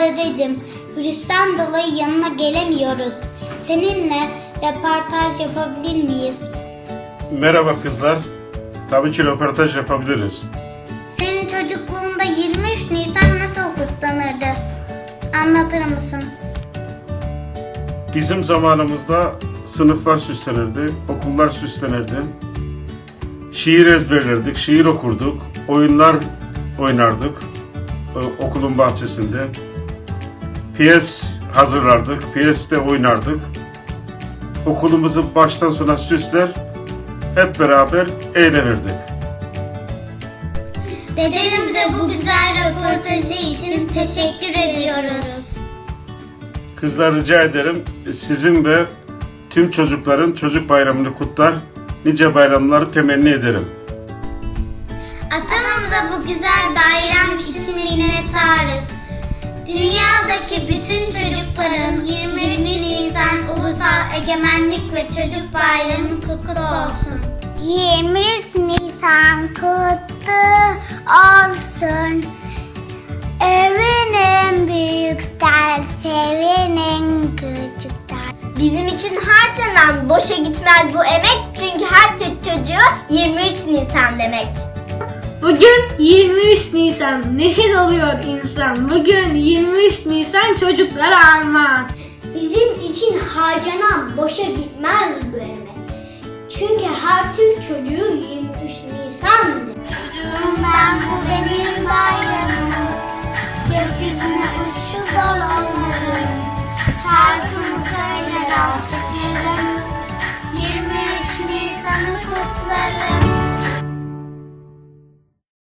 dedeciğim. Virüsten dolayı yanına gelemiyoruz. Seninle röportaj yapabilir miyiz? Merhaba kızlar. Tabii ki röportaj yapabiliriz. Senin çocukluğunda 23 Nisan nasıl kutlanırdı? Anlatır mısın? Bizim zamanımızda sınıflar süslenirdi, okullar süslenirdi. Şiir ezberlerdik, şiir okurduk, oyunlar oynardık e, okulun bahçesinde. Piyes hazırlardık, piyeste oynardık. Okulumuzu baştan sona süsler, hep beraber eğlenirdik. Dedemize bu güzel röportajı için teşekkür ediyoruz. Kızlar rica ederim sizin ve tüm çocukların çocuk bayramını kutlar, nice bayramları temenni ederim. Atamıza bu güzel bayram için minnettarız. Dünyadaki bütün çocukların 23 Nisan Ulusal Egemenlik ve Çocuk Bayramı kutlu olsun. 23 Nisan kutlu olsun. Evinin büyükler, sevinin küçükler. Bizim için harcanan boşa gitmez bu emek çünkü her Türk çocuğu 23 Nisan demek. Bugün 23 Nisan, neşe doluyor insan. Bugün 23 Nisan çocuklara armağan. Bizim için harcanan boşa gitmez bu emek. Çünkü her Türk çocuğu